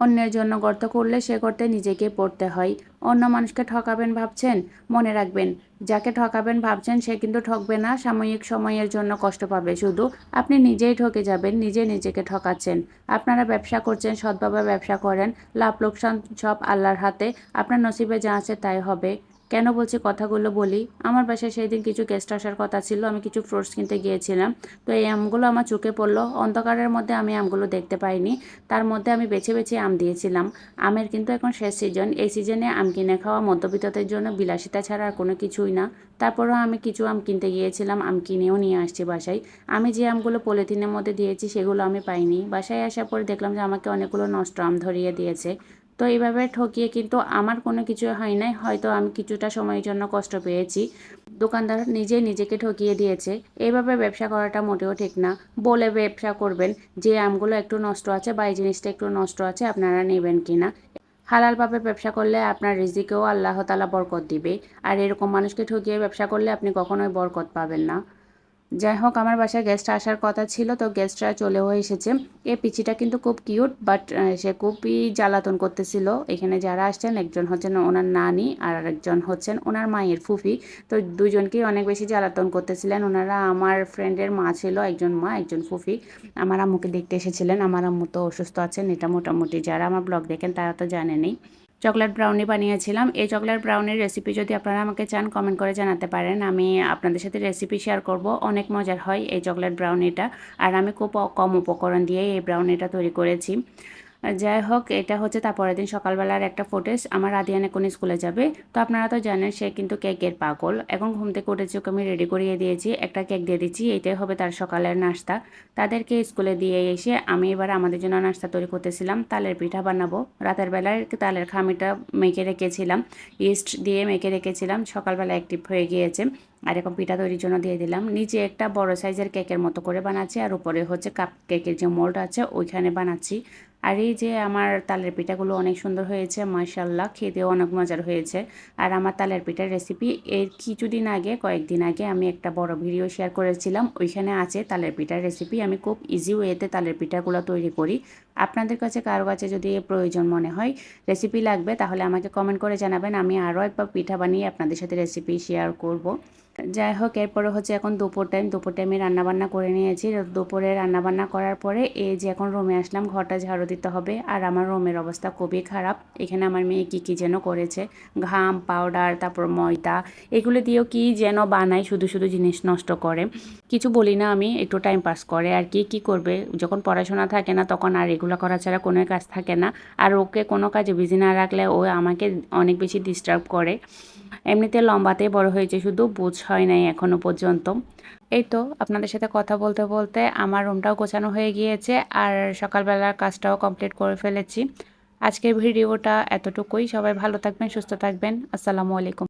অন্যের জন্য গর্ত করলে সে গর্তে নিজেকে পড়তে হয়। অন্য মানুষকে ঠকাবেন ভাবছেন, মনে রাখবেন। যাকে ঠকাবেন ভাবছেন, সে কিন্তু ঠকবে না, সাময়িক সময়ের জন্য কষ্ট পাবে। শুধু আপনি নিজেই ঠকে যাবেন, নিজে নিজেকে ঠকাচ্ছেন। আপনারা ব্যবসা করছেন, সৎভাবে ব্যবসা করেন, লাভ লোকসান সব আল্লাহর হাতে। আপনার নসিবে যা আছে তাই হবে। কেন বলছি কথাগুলো বলি? আমার বাসায় সেই দিন কিছু গেস্ট আসার কথা ছিল, আমি কিছু ফ্রুটস কিনতে গিয়েছিলাম। তো এই আমগুলো আমার চোখে পড়ল। অন্ধকারের মধ্যে আমি আমগুলো দেখতে পাইনি। তার মধ্যে আমি বেছে বেছে আম দিয়েছিলাম। আমের কিন্তু এখন শেষ সিজন এই সিজনে আম কিনে খাওয়া মধ্যবিত্তদের জন্য বিলাসিতা ছাড়া আর কোনো কিছুই না। তারপরেও আমি কিছু আম কিনতে গিয়েছিলাম, আম কিনেও নিয়ে আসছি বাসায়। আমি যে আমগুলো পলিথিনের মধ্যে দিয়েছি, সেগুলো আমি পাইনি। বাসায় আসার পরে দেখলাম যে আমাকে অনেকগুলো নষ্ট আম ধরিয়ে দিয়েছে। তো এইভাবে ঠকিয়ে কিন্তু আমার কোনো কিছু হয় নাই। হয়তো আমি কিছুটা সময়ের জন্য কষ্ট পেয়েছি। দোকানদার নিজেই নিজেকে ঠকিয়ে দিয়েছে। এইভাবে ব্যবসা করাটা মোটেও ঠিক না। বলে ব্যবসা করবেন যে আমগুলো একটু নষ্ট আছে বা এই জিনিসটা একটু নষ্ট আছে, আপনারা নেবেন কি না হালালভাবে ব্যবসা করলে আপনার রিজিকেও আল্লাহ তালা বরকত দিবে। আর এরকম মানুষকে ঠকিয়ে ব্যবসা করলে আপনি কখনোই বরকত পাবেন না। যাই হোক, আমার বাসায় গেস্ট আসার কথা ছিল, তো গেস্টরা চলেও এসেছে। এই পিচিটা কিন্তু খুব কিউট বাট সে খুবই জ্বালাতন করতেছিল। এখানে যারা আসছেন, একজন হচ্ছেন ওনার নানি আর একজন হচ্ছেন ওনার মায়ের ফুফি। তো দুজনকেই অনেক বেশি জ্বালাতন করতেছিলেন। ওনারা আমার ফ্রেন্ডের মা ছিল, একজন মা, একজন ফুফি। আমার আম্মুকে দেখতে এসেছিলেন। আমার আম্মু তো অসুস্থ আছেন, এটা মোটামুটি যারা আমার ব্লগ দেখেন, তারা তো জানেনই। চকলেট ব্রাউনি বানিয়েছিলাম। এই চকলেট ব্রাউনির রেসিপি যদি আপনারা আমাকে চান কমেন্ট করে জানাতে পারেন। আমি আপনাদের সাথে রেসিপি শেয়ার করব। অনেক মজার হয় এই চকলেট ব্রাউনিটা। আর আমি খুব কম উপকরণ দিয়ে এই ব্রাউনিটা তৈরি করেছি। যাই হোক, এটা হচ্ছে তারপরের দিন সকালবেলার একটা ফুটেজ আমার আদিয়ান এখন স্কুলে যাবে। তো আপনারা তো জানেন, সে কিন্তু কেকের পাগল। এখন ঘুম থেকে উঠেছে ওকে আমি রেডি করিয়ে দিয়েছি, একটা কেক দিয়ে দিচ্ছি। এটাই হবে তার সকালের নাস্তা। তাদেরকে স্কুলে দিয়ে এসে আমি এবার আমাদের জন্য নাস্তা তৈরি করতেছিলাম। তালের পিঠা বানাবো। রাতের বেলায় তালের খামিটা মেখে রেখেছিলাম। ইস্ট দিয়ে মেখে রেখেছিলাম। সকালবেলা অ্যাক্টিভ হয়ে গিয়েছে। আর এরকম পিঠা তৈরির জন্য দিয়ে দিলাম। নিচে একটা বড় সাইজের কেকের মতো করে বানাচ্ছি। আর উপরে হচ্ছে কাপ কেকের যে মোল্ড আছে, ওইখানে বানাচ্ছি। আর এই যে আমার তালের পিঠাগুলো অনেক সুন্দর হয়েছে মার্শাল্লাহ খেতেও অনেক মজার হয়েছে। আর আমার তালের পিঠার রেসিপি এর কিছুদিন আগে, কয়েকদিন আগে আমি একটা বড় ভিডিও শেয়ার করেছিলাম। ওইখানে আছে তালের পিঠার রেসিপি আমি খুব ইজি ওয়েতে তালের পিঠাগুলো তৈরি করি। আপনাদের কাছে কারও কাছে যদি প্রয়োজন মনে হয় রেসিপি লাগবে, তাহলে আমাকে কমেন্ট করে জানাবেন। আমি আরও একবার পিঠা বানিয়ে আপনাদের সাথে রেসিপি শেয়ার করব। যাই হোক, এরপরে হচ্ছে এখন দুপুর টাইম দুপুর টাইমে রান্নাবান্না করে নিয়েছি। দুপুরে রান্নাবান্না করার পরে এই যে এখন রুমে আসলাম, ঘরটা ঝাড়ু দিতে হবে। আর আমার রুমের অবস্থা খুবই খারাপ। এখানে আমার মেয়ে কী কী যেন করেছে? ঘাম, পাউডার, তারপর ময়দা, এগুলো দিয়েও কি যেন বানায়, শুধু শুধু জিনিস নষ্ট করে। কিছু বলি না আমি, একটু টাইম পাস করে। আর কি কি করবে? যখন পড়াশোনা থাকে না, তখন আর এগুলো করা ছাড়া কোনো কাজ থাকে না। আর ওকে কোনো কাজে বিজি না রাখলে ও আমাকে অনেক বেশি ডিস্টার্ব করে। এমনিতে লম্বাতে বড় হয়েছে, শুধু বুঝ হয় নাই এখনও পর্যন্ত। এই তো আপনাদের সাথে কথা বলতে বলতে আমার রুমটাও গোছানো হয়ে গিয়েছে আর সকালবেলার কাজটাও কমপ্লিট করে ফেলেছি। আজকের ভিডিওটা এতটুকুই। সবাই ভালো থাকবেন, সুস্থ থাকবেন। আসসালামু আলাইকুম।